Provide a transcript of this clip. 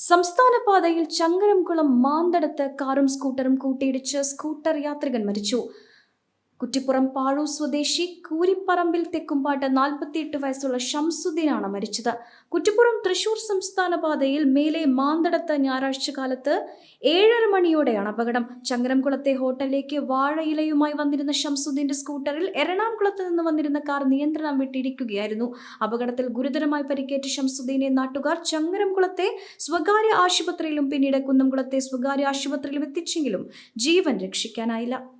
സംസ്ഥാന പാതയിൽ ചങ്ങരംകുളം മാന്തടത്ത് കാറും സ്കൂട്ടറും കൂട്ടിയിടിച്ച് സ്കൂട്ടർ യാത്രികൻ മരിച്ചു. കുറ്റിപ്പുറം പാഴൂർ സ്വദേശി കൂരിപ്പറമ്പിൽ തെക്കുംപാട്ട് നാൽപ്പത്തിയെട്ട് വയസ്സുള്ള ഷംസുദ്ദീനാണ് മരിച്ചത്. കുറ്റിപ്പുറം തൃശൂർ സംസ്ഥാന പാതയിൽ മേലെ മാന്തടത്ത് ഞായറാഴ്ച കാലത്ത് ഏഴര മണിയോടെയാണ് അപകടം. ചങ്ങരംകുളത്തെ ഹോട്ടലിലേക്ക് വാഴയിലയുമായി വന്നിരുന്ന ഷംസുദ്ദീന്റെ സ്കൂട്ടറിൽ എറണാകുളത്ത് നിന്ന് വന്നിരുന്ന കാർ നിയന്ത്രണം വിട്ടിരിക്കുകയായിരുന്നു. അപകടത്തിൽ ഗുരുതരമായി പരിക്കേറ്റ ഷംസുദ്ദീനെ നാട്ടുകാർ ചങ്ങരംകുളത്തെ സ്വകാര്യ ആശുപത്രിയിലും പിന്നീട് കുന്നംകുളത്തെ സ്വകാര്യ ആശുപത്രിയിലും എത്തിച്ചെങ്കിലും ജീവൻ രക്ഷിക്കാനായില്ല.